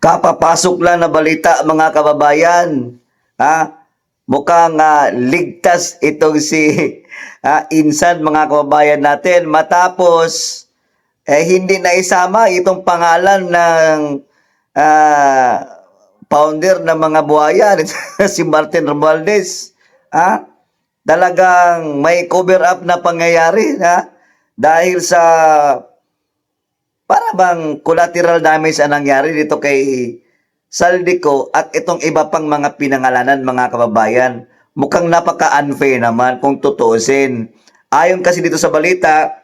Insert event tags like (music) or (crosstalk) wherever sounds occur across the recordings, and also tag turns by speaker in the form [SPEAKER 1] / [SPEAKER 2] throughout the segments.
[SPEAKER 1] Kapapasok lang na balita mga kababayan. Ha? Mukhang ah, ligtas itong si (laughs) ah, Insan mga kababayan natin matapos eh hindi na isama itong pangalan ng ah, founder ng mga buhaya (laughs) si Martin Romualdez. Ha? Talagang may cover up na pangyayari ha? dahil sa para bang collateral damage ang nangyari dito kay Saldico at itong iba pang mga pinangalanan mga kababayan. Mukhang napaka-unfair naman kung tutuusin. Ayon kasi dito sa balita,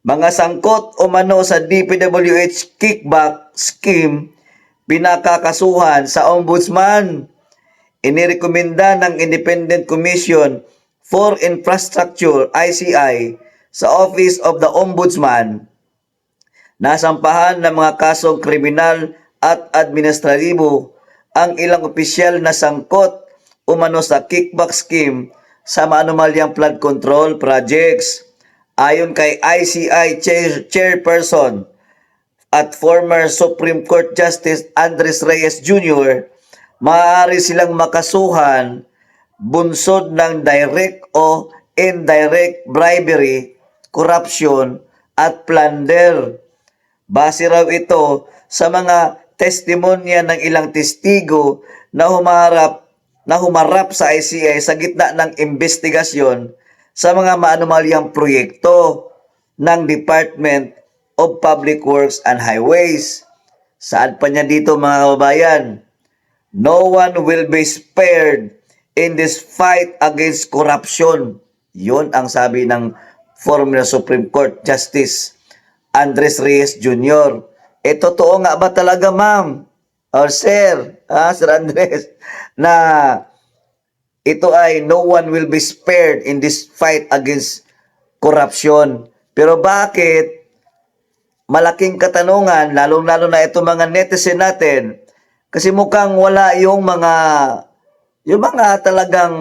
[SPEAKER 1] mga sangkot o mano sa DPWH kickback scheme pinakakasuhan sa ombudsman. Inirekomenda ng Independent Commission for Infrastructure ICI sa Office of the Ombudsman Nasampahan ng mga kasong kriminal at administratibo ang ilang opisyal na sangkot umano sa kickback scheme sa maanumalyang flood control projects. Ayon kay ICI Chair- Chairperson at former Supreme Court Justice Andres Reyes Jr., maaari silang makasuhan bunsod ng direct o indirect bribery, corruption, at plunder. Base raw ito sa mga testimonya ng ilang testigo na humarap na humarap sa ICI sa gitna ng investigasyon sa mga maanumalyang proyekto ng Department of Public Works and Highways. Saan pa niya dito mga kababayan? No one will be spared in this fight against corruption. Yun ang sabi ng former Supreme Court Justice Andres Reyes Jr. Eh, totoo nga ba talaga, ma'am? Or sir, ah, Sir Andres, na ito ay no one will be spared in this fight against corruption. Pero bakit malaking katanungan, lalong-lalo na itong mga netizen natin, kasi mukhang wala yung mga, yung mga talagang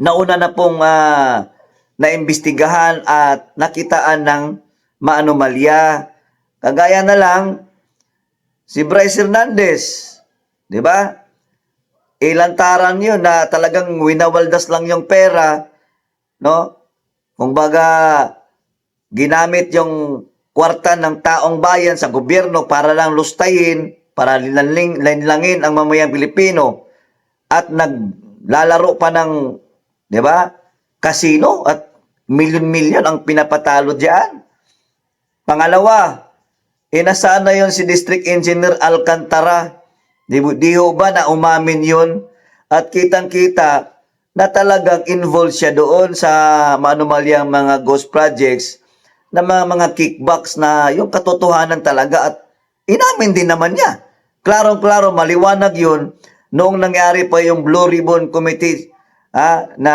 [SPEAKER 1] nauna na pong ah, naimbestigahan at nakitaan ng maanomalya. Kagaya na lang, si Bryce Hernandez, di ba? Ilantaran yun na talagang winawaldas lang yung pera, no? Kung baga, ginamit yung kwarta ng taong bayan sa gobyerno para lang lustayin, para linanling, linlangin ang mamayang Pilipino at naglalaro pa ng, di ba, kasino at milyon-milyon ang pinapatalo diyan. Pangalawa, inasaan na yon si District Engineer Alcantara. Di, di ho ba na umamin yun? At kitang-kita na talagang involved siya doon sa maanumalyang mga ghost projects na mga, mga kickbacks na yung katotohanan talaga at inamin din naman niya. Klarong-klaro, maliwanag yun noong nangyari pa yung Blue Ribbon Committee ah, na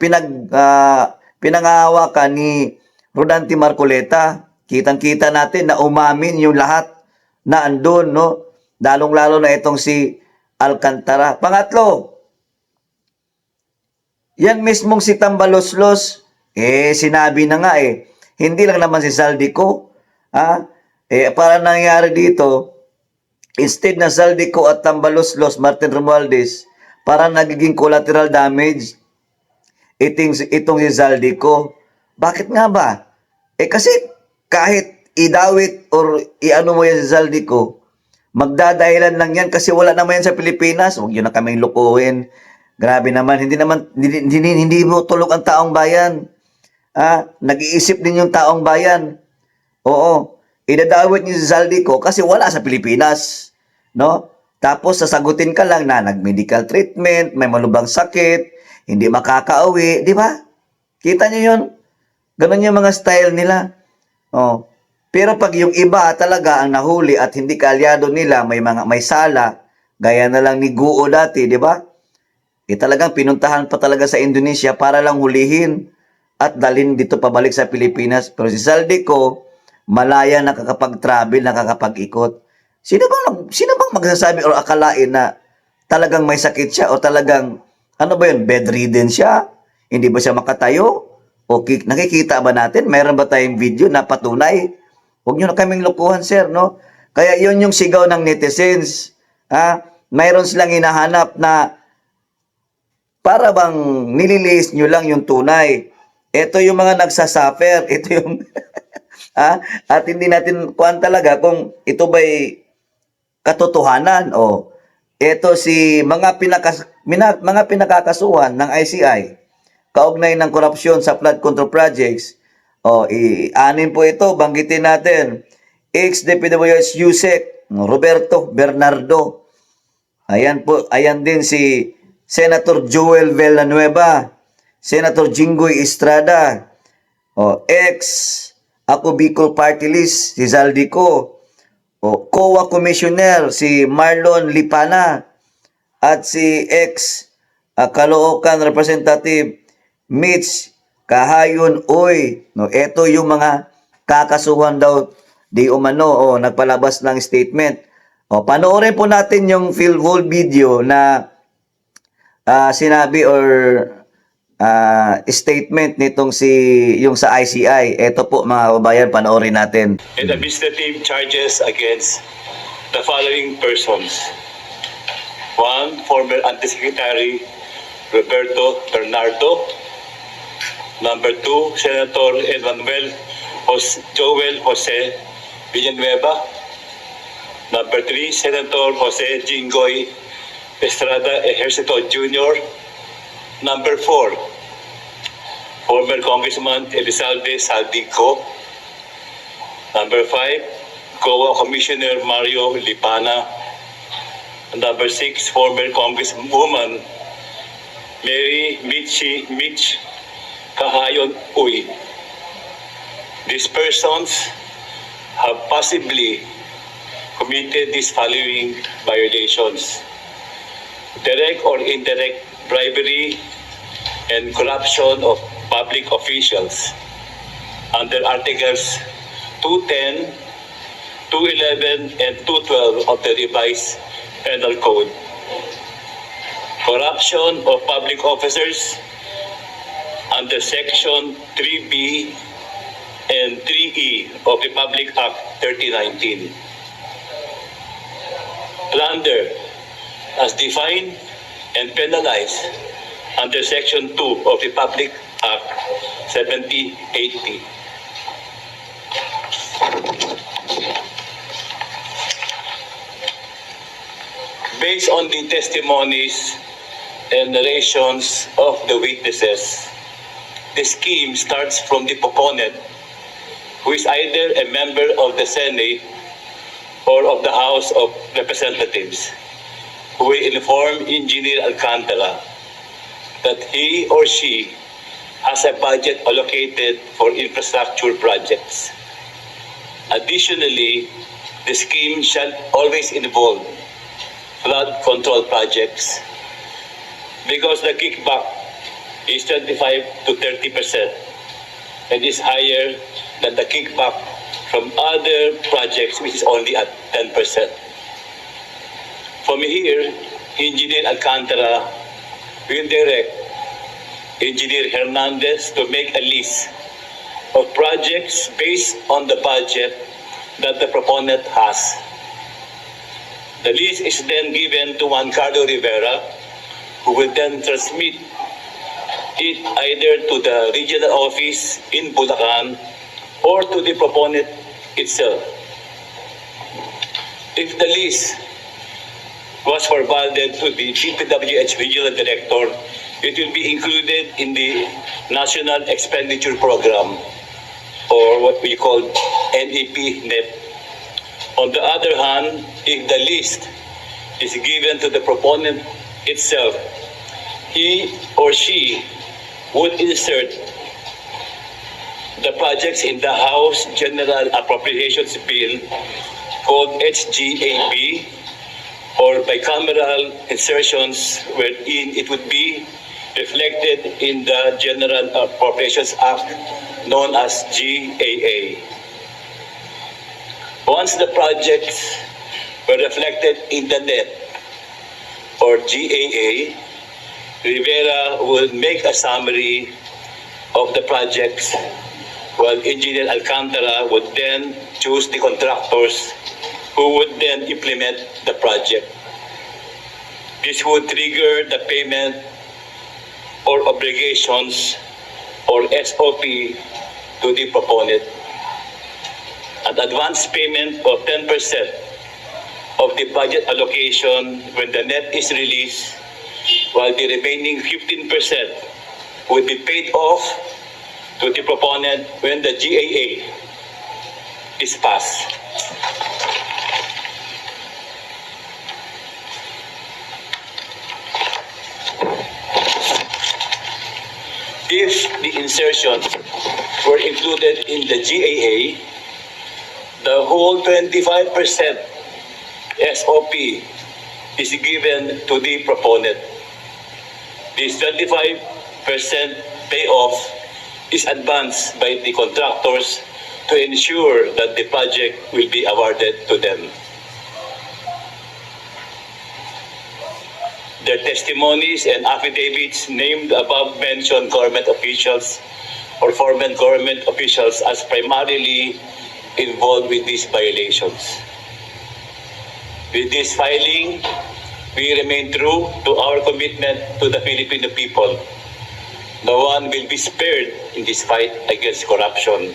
[SPEAKER 1] pinag, ah, pinangahawakan ni Rodante Marcoleta. Kitang-kita natin na umamin yung lahat na andun, no? Lalong-lalo na itong si Alcantara. Pangatlo, yan mismong si Tambaloslos, eh, sinabi na nga eh, hindi lang naman si Saldico, ha? Eh, para nangyari dito, instead na Saldico at Tambaloslos, Martin Romualdez, para nagiging collateral damage, iting, itong si Zaldico. Bakit nga ba? Eh kasi kahit idawit or iano mo yan si Zaldico, magdadahilan lang yan kasi wala naman yan sa Pilipinas. Huwag yun na kaming lukuhin. Grabe naman, hindi naman, hindi, hindi, hindi mo tulog ang taong bayan. Ah, nag-iisip din yung taong bayan. Oo, idadawit niyo si Zaldico kasi wala sa Pilipinas. No? Tapos sasagutin ka lang na nag-medical treatment, may malubang sakit, hindi makakauwi, di ba? Kita niyo yun? Ganun yung mga style nila. Oh. Pero pag yung iba talaga ang nahuli at hindi kaalyado nila, may mga may sala, gaya na lang ni Guo dati, di ba? Eh talagang pinuntahan pa talaga sa Indonesia para lang hulihin at dalhin dito pabalik sa Pilipinas. Pero si Saldico, malaya nakakapag-travel, nakakapag-ikot. Sino bang, sino bang magsasabi o akalain na talagang may sakit siya o talagang, ano ba yun, bedridden siya? Hindi ba siya makatayo? O ki- nakikita ba natin? Mayroon ba tayong video na patunay? Huwag nyo na kaming lukuhan, sir, no? Kaya yun yung sigaw ng netizens. Ha? Mayroon silang hinahanap na para bang nililiis nyo lang yung tunay. Ito yung mga nagsasuffer. Ito yung... (laughs) ha? At hindi natin kuhan talaga kung ito ba'y katotohanan o ito si mga pinakas, mina, mga pinakakasuhan ng ICI kaugnay ng korupsyon sa flood control projects o i-anin po ito banggitin natin. ex-DPWH Yusek Roberto Bernardo. Ayan po ayan din si Senator Joel Villanueva Senator Jinggoy Estrada o ex ako Bicol Party List si Zaldico o COA Commissioner si Marlon Lipana at si ex uh, Representative Mitch Kahayon Uy. No, ito yung mga kakasuhan daw di umano o nagpalabas ng statement. O panoorin po natin yung full video na ah, sinabi or ah, statement nitong si yung sa ICI. Ito po mga kababayan, panoorin natin.
[SPEAKER 2] and administrative charges against the following persons. One, former Undersecretary Roberto Bernardo. Number two, Senator Emmanuel Jose, Joel Jose Villanueva. Number three, Senator Jose Jingoy Estrada Ejercito Jr. Number four, former Congressman Elizalde Saldico. Number five, COA Commissioner Mario Lipana. Number six, former Congresswoman Mary Michi Mitch Kahayon Uy. These persons have possibly committed these following violations. Direct or indirect bribery and corruption of public officials under Articles 210, 211, and 212 of the revised penal code. Corruption of public officers under Section 3B and 3E of the Public Act 3019. Plunder as defined and penalized under Section 2 of the Public Act 7080. Based on the testimonies and narrations of the witnesses, the scheme starts from the proponent, who is either a member of the Senate or of the House of Representatives, who will inform Engineer Alcantara that he or she has a budget allocated for infrastructure projects. Additionally, the scheme shall always involve flood control projects because the kickback is 25 to 30 percent and is higher than the kickback from other projects which is only at 10 percent. From here, Engineer Alcantara will direct Engineer Hernandez to make a list of projects based on the budget that the proponent has. The list is then given to Juan Carlo Rivera, who will then transmit it either to the regional office in Bulacan or to the proponent itself. If the list was forwarded to the DPWH Regional Director, it will be included in the National Expenditure Program or what we call NEP NEP. On the other hand, if the list is given to the proponent itself, he or she would insert the projects in the House General Appropriations Bill called HGAB or bicameral insertions wherein it would be reflected in the General Appropriations Act known as GAA. Once the projects were reflected in the net or GAA, Rivera will make a summary of the projects while Engineer Alcantara would then choose the contractors who would then implement the project. This would trigger the payment or obligations or SOP to the proponent. An advance payment of 10% of the budget allocation when the net is released, while the remaining 15% would be paid off to the proponent when the GAA is passed. If the insertion were included in the GAA, the whole 25% SOP is given to the proponent. This 25% payoff is advanced by the contractors to ensure that the project will be awarded to them. Their testimonies and affidavits named above mentioned government officials or former government officials as primarily involved with these violations. With this filing, we remain true to our commitment to the Filipino people. No one will be spared in this fight against corruption.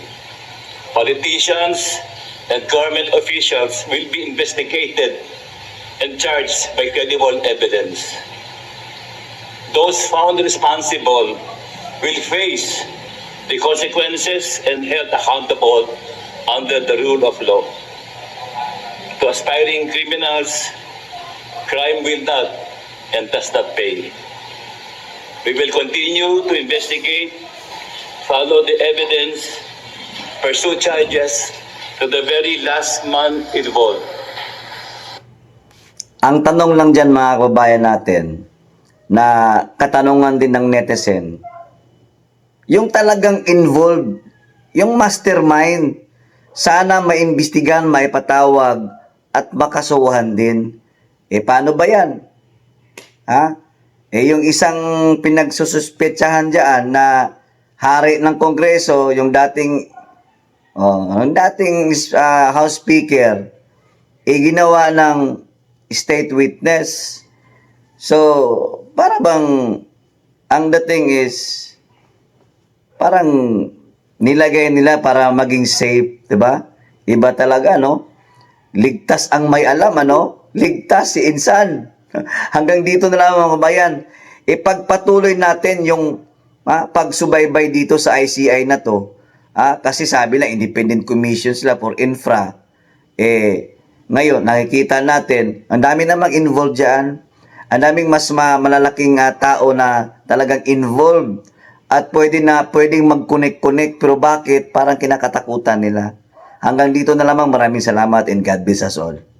[SPEAKER 2] Politicians and government officials will be investigated and charged by credible evidence. Those found responsible will face the consequences and held accountable under the rule of law. To aspiring criminals, crime will not and does not pay. We will continue to investigate, follow the evidence, pursue charges to the very last man involved.
[SPEAKER 1] Ang tanong lang dyan mga kababayan natin, na katanungan din ng netizen, yung talagang involved, yung mastermind, sana maimbestigan, maipatawag, at makasuhan din. Eh, paano ba yan? Ha? Eh, yung isang pinagsususpetsahan dyan na hari ng Kongreso, yung dating, oh, yung dating ah, House Speaker, eh, ginawa ng state witness. So, para bang ang dating is parang nilagay nila para maging safe, 'di ba? Iba talaga, no? Ligtas ang may alam, ano? Ligtas si insan. (laughs) Hanggang dito na lang mga kabayan. Ipagpatuloy natin yung ah, pagsubaybay dito sa ICI na to. Ah, kasi sabi lang, independent commission sila for infra. Eh, ngayon, nakikita natin, ang dami namang involved dyan. Ang daming mas ma- malalaking ah, tao na talagang involved. At pwede na, pwedeng mag-connect-connect. Pero bakit? Parang kinakatakutan nila. Hanggang dito na lamang. Maraming salamat and God bless us all.